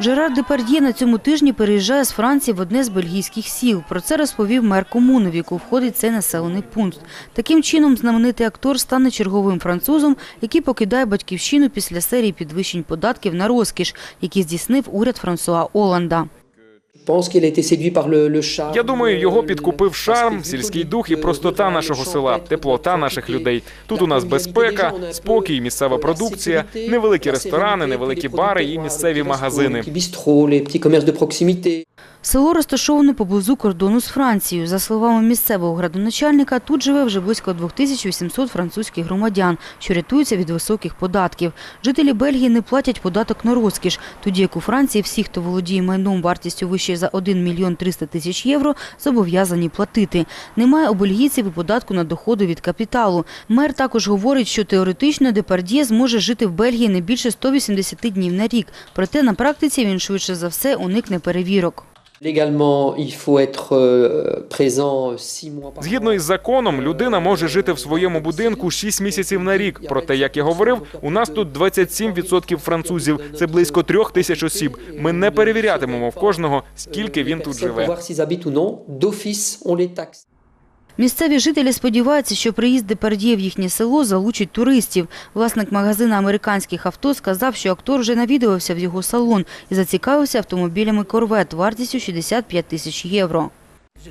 Жерар Депард'є на цьому тижні переїжджає з Франції в одне з бельгійських сіл. Про це розповів мер комуни, в яку входить цей населений пункт. Таким чином, знаменитий актор стане черговим французом, який покидає батьківщину після серії підвищень податків на розкіш, які здійснив уряд Франсуа Оланда. Я думаю, його підкупив шарм, сільський дух і простота нашого села, теплота наших людей. Тут у нас безпека, спокій, місцева продукція, невеликі ресторани, невеликі бари і місцеві магазини. Село розташоване поблизу кордону з Францією. За словами місцевого градоначальника, тут живе вже близько 2800 французьких громадян, що рятуються від високих податків. Жителі Бельгії не платять податок на розкіш, тоді як у Франції всі, хто володіє майном вартістю вище за 1 мільйон 300 тисяч євро, зобов'язані платити. Немає у бельгійців і податку на доходи від капіталу. Мер також говорить, що теоретично Депард'є зможе жити в Бельгії не більше 180 днів на рік. Проте на практиці він швидше за все уникне перевірок. Згідно із законом, людина може жити в своєму будинку 6 місяців на рік. Проте, як я говорив, у нас тут 27% французів. Це близько трьох тисяч осіб. Ми не перевірятимемо в кожного, скільки він тут живе. Місцеві жителі сподіваються, що приїзд Депард'є в їхнє село залучить туристів. Власник магазину американських авто сказав, що актор вже навідувався в його салон і зацікавився автомобілями «Корвет» вартістю 65 тисяч євро.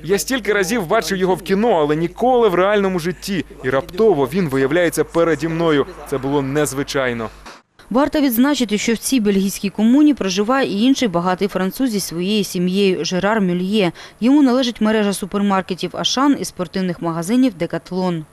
Я стільки разів бачив його в кіно, але ніколи в реальному житті. І раптово він виявляється переді мною. Це було незвичайно. Варто відзначити, що в цій бельгійській комуні проживає і інший багатий француз зі своєю сім'єю Жерар Мюльє. Йому належить мережа супермаркетів Ашан і спортивних магазинів Декатлон.